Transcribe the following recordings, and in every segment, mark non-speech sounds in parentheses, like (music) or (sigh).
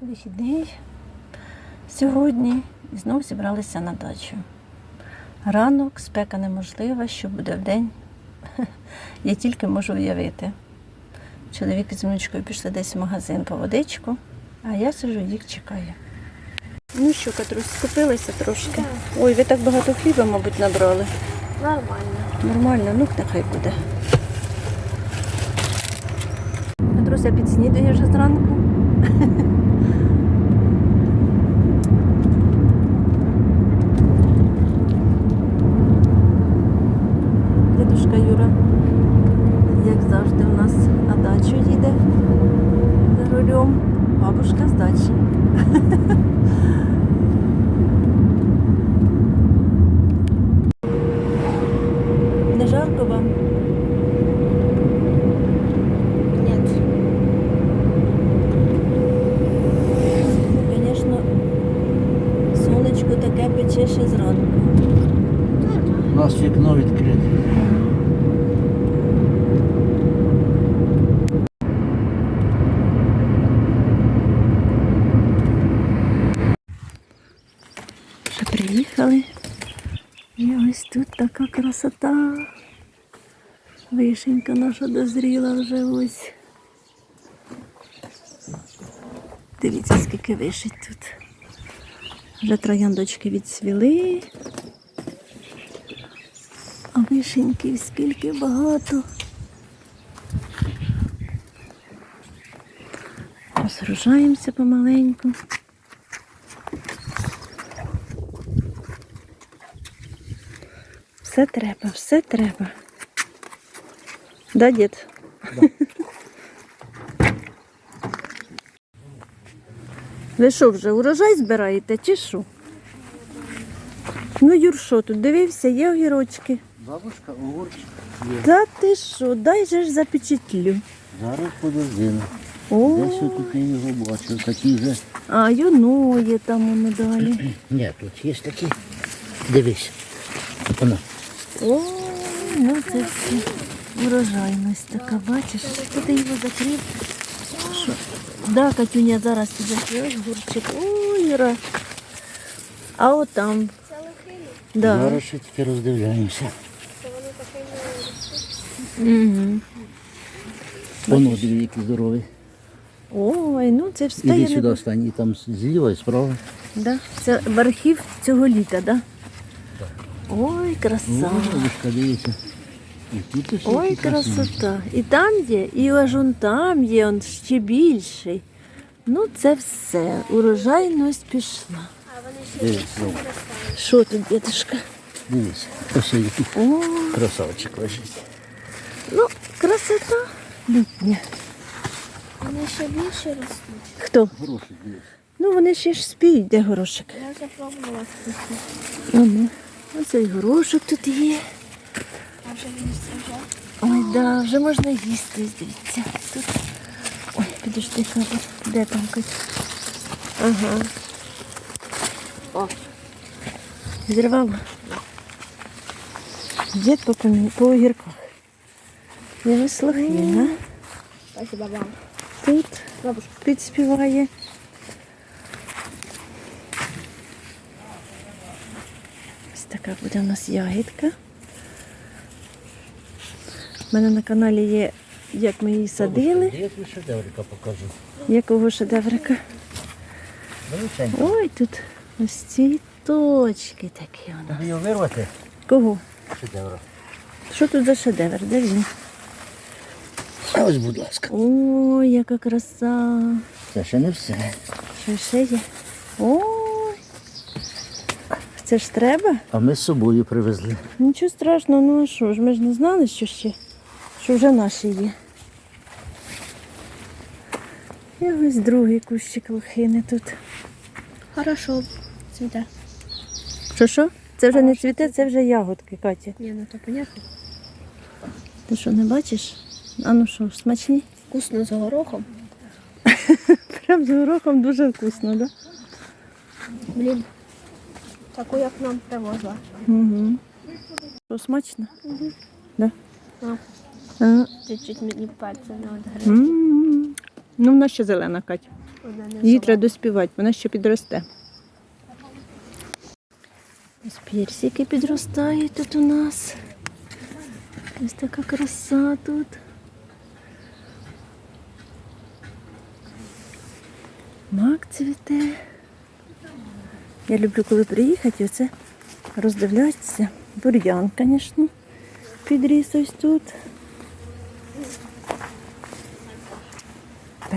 Вихідний сьогодні і знов зібралися на дачу. Ранок, спека неможлива, що буде вдень, (laughs) я тільки можу уявити. Чоловік з внучкою пішли десь в магазин по водичку, а я сижу, їх чекаю. Ну що, Катрусь, скупилися трошки. Ой, ви так багато хліба, мабуть, набрали. Нормально. Нормально, ну нехай буде. Катруся підснідає вже зранку. (laughs) Дідушка Юра, як завжди, у нас на дачу їде за рулем. Бабушка з дачі. Вам? Нет. Звісно, сонечко таке пече ще зранку. У нас вікно відкрите. Вже приїхали. І ось тут така красота. Вишенька наша дозріла вже ось. Дивіться, скільки вишить тут. Вже трояндочки відцвіли. А вишеньків скільки багато. Розгружаємося помаленьку. Все треба, все треба. Да, дід? Ви що вже урожай збираєте чи що? Ну, Юр, що тут дивився, є огірочки. Бабушка, огурчик є. Та ти що, дай же ж запечатлю. Зараз подожди. О, Десь я тут я його бачив. Такі вже. а юно є там воно далі. (clears throat) Ні, тут є такі. Дивись. Вона. О, ну це все урожайність така, бачиш? Хто ти його закрив? Що? Да, Катюня, зараз ти закриєш гурчик. Ой, Іра. А от там. Да. Зараз ще тільки роздивляємося. Угу. Воно диви, який здоровий. Ой, ну це встає. Іди сюди останній, там зліва і справа. Да. Це в архів цього літа, да? Ой, краса. Бабушка, дивися. І тут Ой, красота. І там є, і аж он там є, он ще більший. Ну, це все. Урожайність пішла. Дивись, знову. Що тут, дідушка? Дивись. Ось який О, красавчик лежить. ну, красота літня. Вони ще більше ростуть. Хто? Хороший дивись. Ну, вони ще ж спіють, де горошок. Я вже пробувала. Ага. Ось і горошок тут є. А вже він вже. Ой, да, вже можна їсти, дивіться. Тут. Ой, підожди. Де там Кать? Ага. О. Зірвала. Дід по, по огірках. Я вислухаю, Спасибо вам. Тут Бабушка. підспіває. Ось така буде у нас ягідка. У мене на каналі є, як ми її садили, Я тобі шедеврика покажу. якого шедеврика. Ой, тут ось ці точки такі у нас. Тобі його вирвати? Кого? Шедевр. Що тут за шедевр? Де він? Ось, будь ласка. Ой, яка краса. Це ще не все. Що ще є? Ой. Це ж треба? А ми з собою привезли. Нічого страшного, ну а що ж, ми ж не знали, що ще, що вже наші є. І ось другий кущик лохини тут. Хорошо. Цвіте. Що що? Це вже не цвіте, це вже ягодки, Катя. Ні, ну то понятно. Ти що, не бачиш? А ну що, смачні? Вкусно з горохом. (laughs) Прям з горохом дуже вкусно, так? Блін. Таку, як нам привозила. Да? Угу. Що, смачно? Угу. Да? А. А, Чуть-чуть мені пальцем не м. Ну, вона ще зелена, Катя. Вона не Її треба доспівати, вона ще підросте. Ось персики підростають тут у нас. Ось така краса тут. Мак цвіте. Я люблю, коли приїхати, оце роздивлятися. Бур'ян, звісно, підріс ось тут.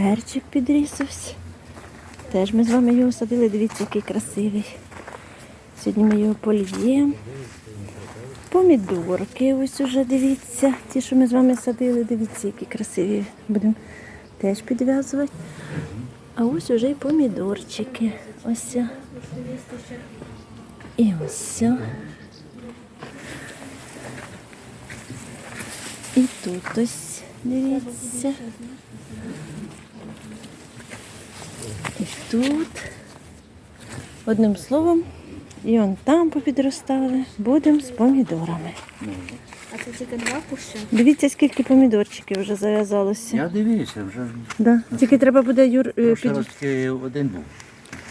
Перчик підріс ось. Теж ми з вами його садили, дивіться, який красивий. Сьогодні ми його поліємо. Помідорки, ось уже дивіться. Ті, що ми з вами садили, дивіться, які красиві. Будемо теж підв'язувати. А ось уже і помідорчики. Ось. І ось. І тут ось, дивіться. І тут. Одним словом, і он там попідростали. Будемо з помідорами. А це тільки два куща. Дивіться, скільки помідорчиків вже зав'язалося. Я дивився, вже Да. Тільки треба буде Юр е, під... раз тільки один був.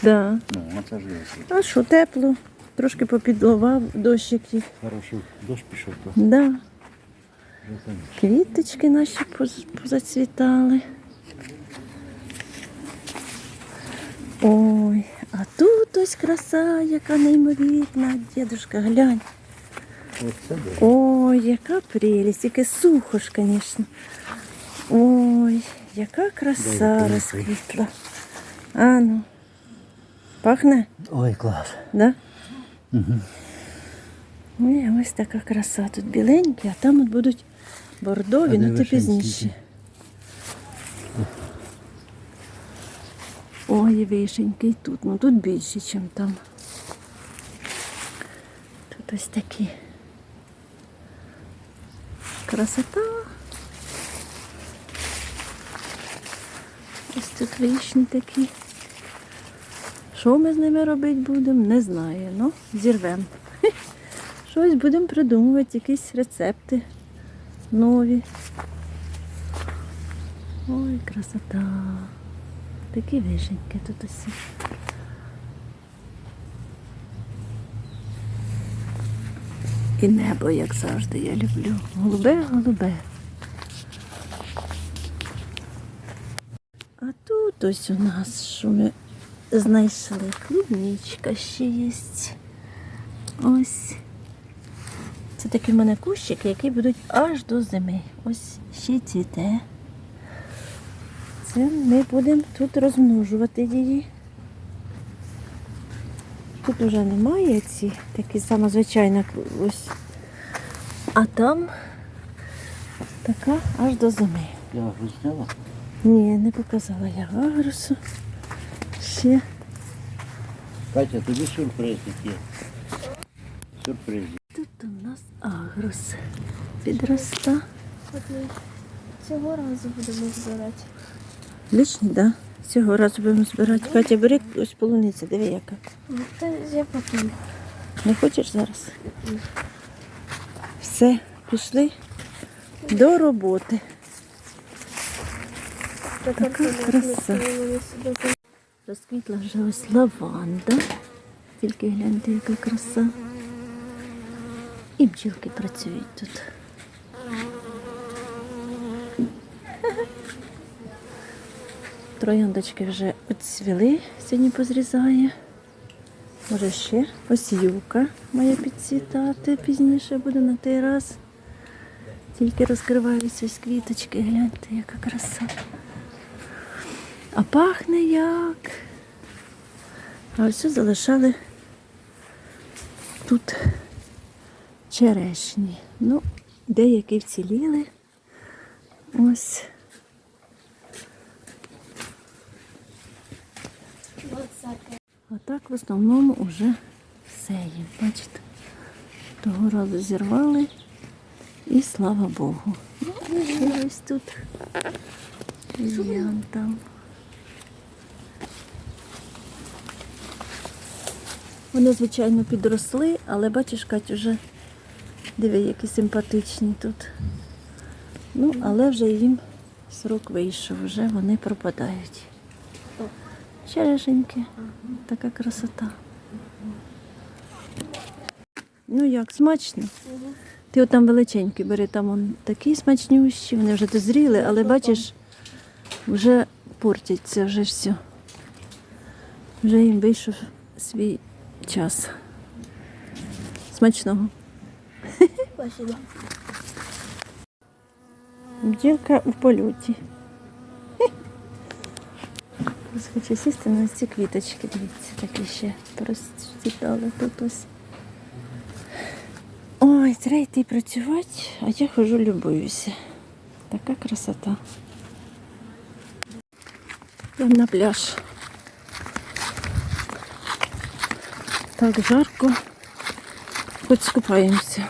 Да. Ну, оце ж весело. А що, тепло, трошки попідловав дощик їх. Хорошо, дощ пішов, то Да. Квіточки наші поз- позацвітали. Ой, а тут ось краса, яка неймовірна, дідушка, глянь. Ой, яка прелість, яке сухо ж, звісно. Ой, яка краса розквітла. А ну, пахне, Ой, клас. да? Угу. Ой, ось така краса. Тут біленькі, а там от будуть бордові, А де ну ти пізніше. Ой, вишеньки і тут. Ну тут більше, ніж там. Тут ось такі. Красота. Ось тут вишні такі. Що ми з ними робити будемо, не знаю. Ну, зірвемо. (laughs) Щось будемо придумувати, якісь рецепти нові. Ой, красота. Такі вишеньки тут усі. І небо, як завжди, я люблю. Голубе, голубе. А тут ось у нас, що ми знайшли, клубничка ще є. Ось. Це такі в мене кущики, які будуть аж до зими. Ось ще цвіте. Це ми будемо тут розмножувати її. Тут вже немає ці такі сама звичайна ось. А там така аж до зими. Я зняла. Ні, не показала я агросу. Ще Катя, тобі сюрприз є. Сюрприз. тут у нас агрос підроста. Цього разу будемо збирати. Лишні, так? Да? Цього разу будемо збирати. Катя, бери ось полуниця, диви яка. Та я потім. Не хочеш зараз? Все, пішли до роботи. Така краса. Розквітла вже ось лаванда. Тільки гляньте, яка краса. І бджілки працюють тут. Трояндочки вже оцвіли, сьогодні позрізає. Може ще ось юка має підцвітати пізніше буде на той раз. Тільки розкриваються ось квіточки, гляньте, яка краса. А пахне як. А ось залишали тут черешні. Ну, деякі вціліли. Ось. А так в основному вже все є. Бачите, того разу зірвали і слава Богу. Ну, ось тут. Ізян там. Вони, звичайно, підросли, але бачиш, Кать, вже диви, які симпатичні тут. Ну, але вже їм срок вийшов, вже вони пропадають. Черешеньки. Така красота. Ну як, смачно? Ти отам величенький бери, там он такі смачнющі, вони вже дозріли, але бачиш, вже портяться вже все. Вже їм вийшов свій час. Смачного. Спасибо. Бджілка у польоті. Ось Хочу сісти на ці квіточки, дивіться, такі ще розцвітали тут ось. Ой, треба йти працювати, а я хожу любуюся. Така красота. Йдемо на пляж. Так жарко. Хоч скупаємося.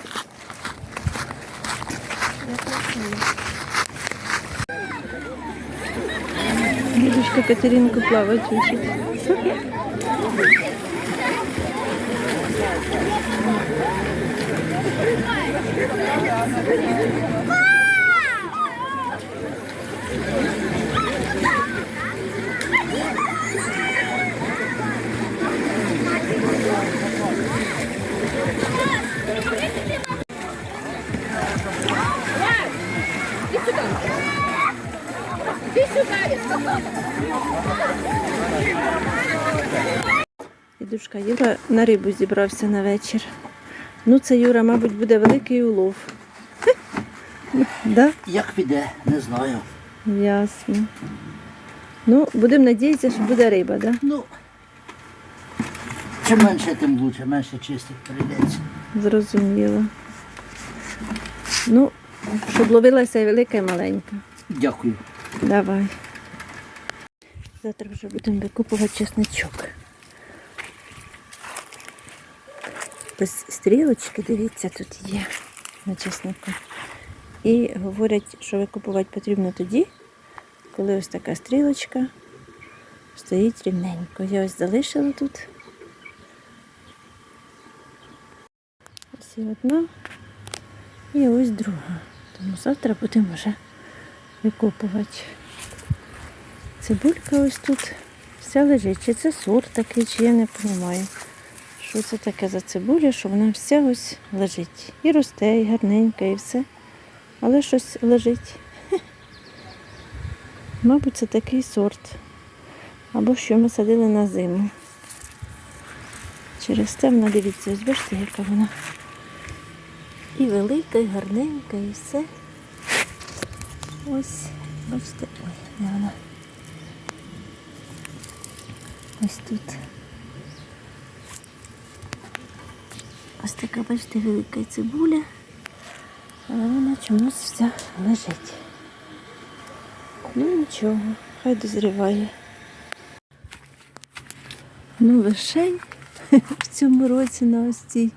Дедушка Катеринку плавать учит. Дідушка Юра на рибу зібрався на вечір. Ну, це Юра, мабуть, буде великий улов. Да? Як піде, не знаю. Ясно. Ну, будемо надіятися, що буде риба, да? Ну, чим менше, тим лучше, менше чистить прийдеться. Зрозуміло. Ну, щоб ловилася і велика, і маленька. Дякую. Давай. Завтра вже будемо викупувати чесничок. Ось стрілочки, дивіться, тут є на чеснику. І говорять, що викупувати потрібно тоді, коли ось така стрілочка стоїть рівненько. Я ось залишила тут. Ось одна, і ось друга. Тому завтра будемо вже викопувати. Цибулька ось тут вся лежить. Чи це сорт такий, чи я не розумію. Що це таке за цибуля, що вона вся ось лежить. І росте, і гарненька, і все. Але щось лежить. (laughs) Мабуть, це такий сорт. Або що ми садили на зиму. Через це вона, дивіться, ось бачите, яка вона. І велика, і гарненька, і все. Ось, бачите, ой, де вона. Ось тут. Ось така, бачите, велика цибуля, але вона чомусь вся лежить. Ну нічого, хай дозріває. Ну, вишень (laughs) в цьому році на ось цій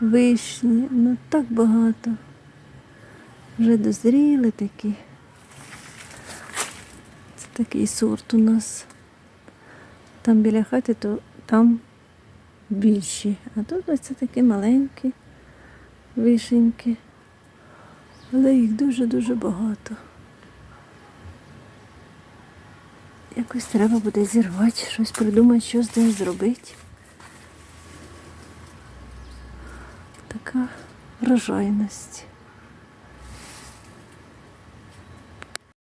вишні, ну так багато. Вже дозріли такі. Це такий сорт у нас. Там біля хати, то там більші. А тут ось це такі маленькі вишеньки. Але їх дуже-дуже багато. Якось треба буде зірвати, щось придумати, що з ним зробити. Така врожайність.